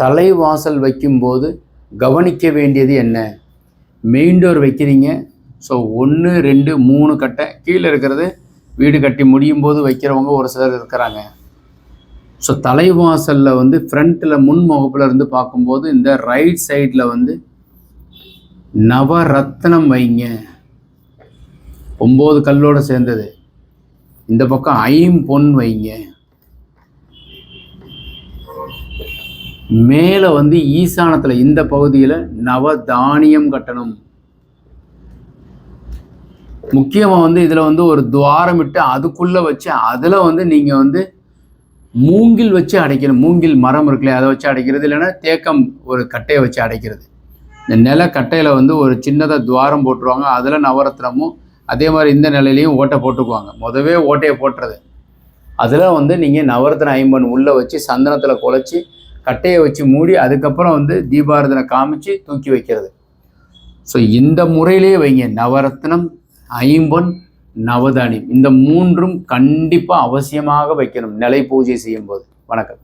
தலைவாசல் வைக்கும்போது கவனிக்க வேண்டியது என்ன? மெயின் டோர் வைக்கிறீங்க. ஸோ ஒன்று ரெண்டு மூணு கட்டை கீழே இருக்கிறது வீடு கட்டி முடியும் போது வைக்கிறவங்க ஒரு சிலர் இருக்கிறாங்க. ஸோ தலைவாசலில் வந்து ஃப்ரண்ட்டில் முன்முகப்பில் இருந்து பார்க்கும்போது இந்த ரைட் சைடில் வந்து நவரத்னம் வைங்க. ஒம்பது கல்லோடு சேர்ந்தது. இந்த பக்கம் ஐம்பொன் வைங்க. மேலே வந்து ஈசானத்தில் இந்த பகுதியில் நவதானியம் கட்டணும். முக்கியமாக வந்து இதில் வந்து ஒரு துவாரம் விட்டு அதுக்குள்ளே வச்சு அதில் வந்து நீங்கள் வந்து மூங்கில் வச்சு அடைக்கணும். மூங்கில் மரம் இருக்குல்லையா அதை வச்சு அடைக்கிறது இல்லைன்னா தேக்கம் ஒரு கட்டையை வச்சு அடைக்கிறது. இந்த நில கட்டையில் வந்து ஒரு சின்னதாக துவாரம் போட்டுருவாங்க. அதில் நவரத்னமும் அதே மாதிரி இந்த நிலையிலையும் ஓட்டை போட்டுக்குவாங்க. முதவே ஓட்டையை போட்டுறது. அதில் வந்து நீங்கள் நவரத்ன ஐம்பன் உள்ளே வச்சு சந்தனத்தில் குழச்சி கட்டையை வச்சு மூடி அதுக்கப்புறம் வந்து தீபாரதனை காமிச்சு தூக்கி வைக்கிறது. ஸோ இந்த முறையிலேயே வைங்க. நவரத்னம் ஐம்பொன் நவதானியம். இந்த மூன்றும் கண்டிப்பாக அவசியமாக வைக்கணும். நிலை பூஜை செய்யும்போது. வணக்கம்.